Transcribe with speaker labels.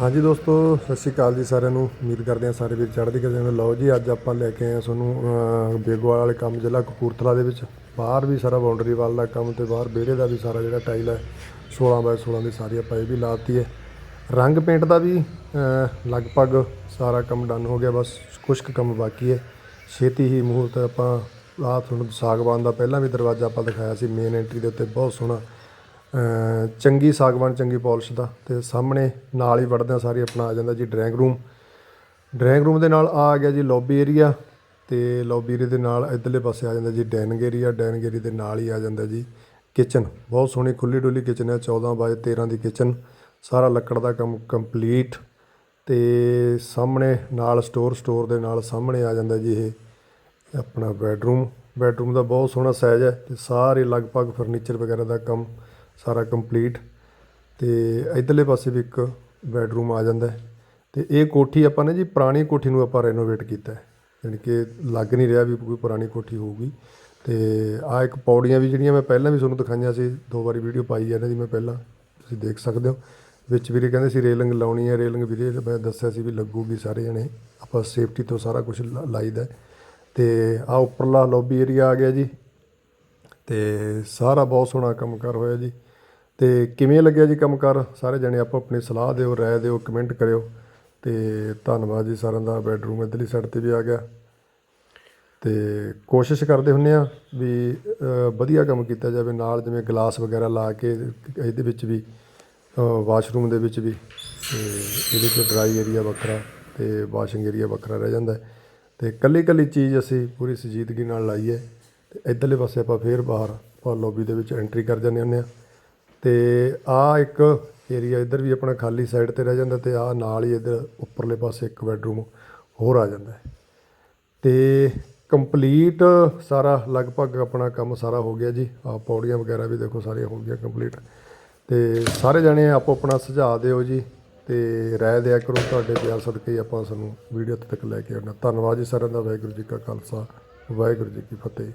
Speaker 1: ਹਾਂਜੀ ਦੋਸਤੋ ਸਤਿ ਸ਼੍ਰੀ ਅਕਾਲ ਜੀ ਸਾਰਿਆਂ ਨੂੰ। ਉਮੀਦ ਕਰਦੇ ਹਾਂ ਸਾਰੇ ਵੀਰ ਚੜ੍ਹਦੀ ਕਲਾ ਵਿੱਚ ਲਓ ਜੀ ਅੱਜ ਆਪਾਂ ਲੈ ਕੇ ਆਏ ਹਾਂ ਤੁਹਾਨੂੰ ਅਹ, ਬੇਗੋਵਾਲ ਵਾਲੇ ਕੰਮ ਜ਼ਿਲ੍ਹਾ ਕਪੂਰਥਲਾ ਦੇ ਵਿੱਚ। ਬਾਹਰ ਵੀ ਸਾਰਾ ਬਾਉਂਡਰੀ ਵਾਲ ਦਾ ਕੰਮ ਤੇ ਬਾਹਰ ਵਿਹੜੇ ਦਾ ਵੀ ਸਾਰਾ ਜਿਹੜਾ ਟਾਈਲ ਹੈ 16 ਬਾਏ 16 ਦੀ ਸਾਰੀ ਆਪਾਂ ਇਹ ਵੀ ਲਾਤੀ ਹੈ। ਰੰਗ ਪੇਂਟ ਦਾ ਵੀ ਲਗਭਗ ਸਾਰਾ ਕੰਮ ਡਨ ਹੋ ਗਿਆ ਬਸ ਕੁਝ ਕੁ ਕੰਮ ਬਾਕੀ ਹੈ। ਛੇਤੀ ਹੀ ਮੂਹਰਤ ਆਪਾਂ ਆਹ ਤੁਹਾਨੂੰ ਸਾਗਵਾਨ ਦਾ ਪਹਿਲਾਂ ਵੀ ਦਰਵਾਜ਼ਾ ਆਪਾਂ ਦਿਖਾਇਆ ਸੀ ਮੇਨ ਐਂਟਰੀ ਦੇ ਉੱਤੇ ਬਹੁਤ ਸੋਹਣਾ ਚੰਗੀ ਸਾਗਵਾਨ, ਚੰਗੀ ਪਾਲਿਸ਼ ਦਾ ਤੇ ਸਾਹਮਣੇ ਨਾਲ ਹੀ ਵੜਦਿਆਂ ਸਾਰੀ ਆਪਣਾ ਆ ਜਾਂਦਾ ਜੀ ਡਰਾਇੰਗ ਰੂਮ। ਡਰਾਇੰਗ ਰੂਮ ਦੇ ਨਾਲ ਆ ਗਿਆ ਜੀ ਲੌਬੀ ਏਰੀਆ ਤੇ ਲੌਬੀ ਏਰੀਆ ਦੇ ਨਾਲ ਇਧਰਲੇ ਪਾਸੇ ਆ ਜਾਂਦਾ ਜੀ ਡਾਈਨਿੰਗ ਏਰੀਆ ਡਾਈਨਿੰਗ ਏਰੀਆ ਦੇ ਨਾਲ ਹੀ ਆ ਜਾਂਦਾ ਜੀ ਕਿਚਨ ਬਹੁਤ ਸੋਹਣੀ ਖੁੱਲੀ ਡੁੱਲੀ ਕਿਚਨ ਹੈ 14 ਬਾਏ 13 ਦੀ ਕਿਚਨ ਸਾਰਾ ਲੱਕੜ ਦਾ ਕੰਮ ਕੰਪਲੀਟ ਤੇ ਸਾਹਮਣੇ ਨਾਲ ਸਟੋਰ ਸਟੋਰ ਦੇ ਨਾਲ ਸਾਹਮਣੇ ਆ ਜਾਂਦਾ ਜੀ ਇਹ ਆਪਣਾ ਬੈਡਰੂਮ ਬੈਡਰੂਮ ਦਾ ਬਹੁਤ ਸੋਹਣਾ ਸਾਈਜ਼ ਹੈ ਤੇ ਸਾਰੇ ਲਗਭਗ ਫਰਨੀਚਰ ਵਗੈਰਾ ਦਾ ਕੰਮ ਸਾਰਾ ਕੰਪਲੀਟ ਤੇ ਇਧਰਲੇ ਪਾਸੇ ਵੀ ਇੱਕ ਬੈਡਰੂਮ ਆ ਜਾਂਦਾ ਹੈ। ਤੇ ਇਹ ਕੋਠੀ ਆਪਾਂ ਨੇ ਜੀ ਪੁਰਾਣੀ ਕੋਠੀ ਨੂੰ ਆਪਾਂ ਰੈਨੋਵੇਟ ਕੀਤਾ ਹੈ। ਯਾਨੀ ਕਿ ਲੱਗ ਨਹੀਂ ਰਿਹਾ ਵੀ ਕੋਈ ਪੁਰਾਣੀ ਕੋਠੀ ਹੋਊਗੀ। ਤੇ ਆ ਇੱਕ ਪੌੜੀਆਂ ਵੀ ਜਿਹੜੀਆਂ ਮੈਂ ਪਹਿਲਾਂ ਵੀ ਤੁਹਾਨੂੰ ਦਿਖਾਈਆਂ ਸੀ, ਦੋ ਵਾਰੀ ਵੀਡੀਓ ਪਾਈ ਹੈ ਇਹਨਾਂ ਦੀ ਮੈਂ ਪਹਿਲਾਂ, ਤੁਸੀਂ ਦੇਖ ਸਕਦੇ ਹੋ। ਵਿੱਚ ਵੀਰੇ ਕਹਿੰਦੇ ਸੀ ਰੇਲਿੰਗ ਲਾਉਣੀ ਹੈ, ਰੇਲਿੰਗ ਵੀਰੇ ਮੈਂ ਦੱਸਿਆ ਸੀ ਵੀ ਲੱਗੂਗੀ ਸਾਰੇ ਜਣੇ। ਆਪਾਂ ਸੇਫਟੀ ਤੋਂ ਸਾਰਾ ਕੁਝ ਲਾਈਦਾ ਹੈ। ਤੇ ਆ ਉੱਪਰਲਾ ਲੌਬੀ ਏਰੀਆ ਆ ਗਿਆ ਜੀ। ਤੇ ਸਾਰਾ ਬਹੁਤ ਸੋਹਣਾ ਕੰਮ ਕੰਮਕਾਰ ਹੋਇਆ ਜੀ। ਤੇ ਕਿਵੇਂ ਲੱਗਿਆ ਜੀ ਕੰਮਕਾਰ? ਸਾਰੇ ਜਣੇ ਆਪੋ ਆਪਣੀ ਸਲਾਹ ਦਿਓ, ਰਾਏ ਦਿਓ ਕਮੈਂਟ ਕਰਿਓ ਤੇ ਧੰਨਵਾਦ ਜੀ ਸਾਰਿਆਂ ਦਾ। ਬੈਡਰੂਮ ਇਧਰਲੀ ਸਾਈਡ ਤੇ ਵੀ ਆ ਗਿਆ। ਤੇ ਕੋਸ਼ਿਸ਼ ਕਰਦੇ ਹੁੰਨੇ ਆ ਵੀ ਵਧੀਆ ਕੰਮ ਕੀਤਾ ਜਾਵੇ, ਨਾਲ ਜਿਵੇਂ ਗਲਾਸ ਵਗੈਰਾ ਲਾ ਕੇ ਇਹਦੇ ਵਿੱਚ ਵੀ ਵਾਸ਼ਰੂਮ ਦੇ ਵਿੱਚ ਵੀ, ਤੇ ਇਹਦੇ 'ਚ ਡਰਾਈ ਏਰੀਆ ਵੱਖਰਾ ਤੇ ਵਾਸ਼ਿੰਗ ਏਰੀਆ ਵੱਖਰਾ ਰਹਿ ਜਾਂਦਾ ਹੈ। ਤੇ ਕੱਲੀ ਕੱਲੀ ਚੀਜ਼ ਅਸੀਂ ਪੂਰੀ ਸੰਜੀਦਗੀ ਨਾਲ ਲਾਈ ਹੈ ਤੇ ਇਧਰਲੇ ਪਾਸੇ ਆਪਾਂ ਫੇਰ ਬਾਹਰ, ਆਪਾਂ ਲੌਬੀ ਦੇ ਵਿੱਚ ਐਂਟਰੀ ਕਰ ਜਾਂਦੇ ਹੁੰਦੇ ਆ। ਤੇ ਆ ਇੱਕ ਏਰੀਆ ਇੱਧਰ ਵੀ ਆਪਣਾ ਖਾਲੀ ਸਾਈਡ ਤੇ ਰਹਿ ਜਾਂਦਾ ਤੇ ਆ ਨਾਲ ਹੀ ਇੱਧਰ ਉੱਪਰਲੇ ਪਾਸੇ ਇੱਕ ਬੈਡਰੂਮ ਹੋਰ ਆ ਜਾਂਦਾ ਹੈ। ਤੇ ਕੰਪਲੀਟ ਸਾਰਾ ਲਗਭਗ ਆਪਣਾ ਕੰਮ ਸਾਰਾ ਹੋ ਗਿਆ ਜੀ। ਆ ਪੌੜੀਆਂ ਵਗੈਰਾ ਵੀ ਦੇਖੋ ਸਾਰੀਆਂ ਹੋ ਗਈਆਂ ਕੰਪਲੀਟ ਤੇ ਸਾਰੇ ਜਣੇ ਆਪੋ ਆਪਣਾ ਸੁਝਾਅ ਦਿਓ ਜੀ ਤੇ ਰਾਏ ਦਿਆ ਕਰੋ ਤੁਹਾਡੇ ਪਿਆਰ ਸਦਕੇ ਹੀ ਆਪਾਂ ਸਾਨੂੰ ਵੀਡੀਓ ਤੱਕ ਲੈ ਕੇ ਆਉਣਾ। ਧੰਨਵਾਦ ਜੀ ਸਾਰਿਆਂ ਦਾ, ਵਾਹਿਗੁਰੂ ਜੀ ਕਾ ਖਾਲਸਾ, ਵਾਹਿਗੁਰੂ ਜੀ ਕੀ ਫਤਿਹ।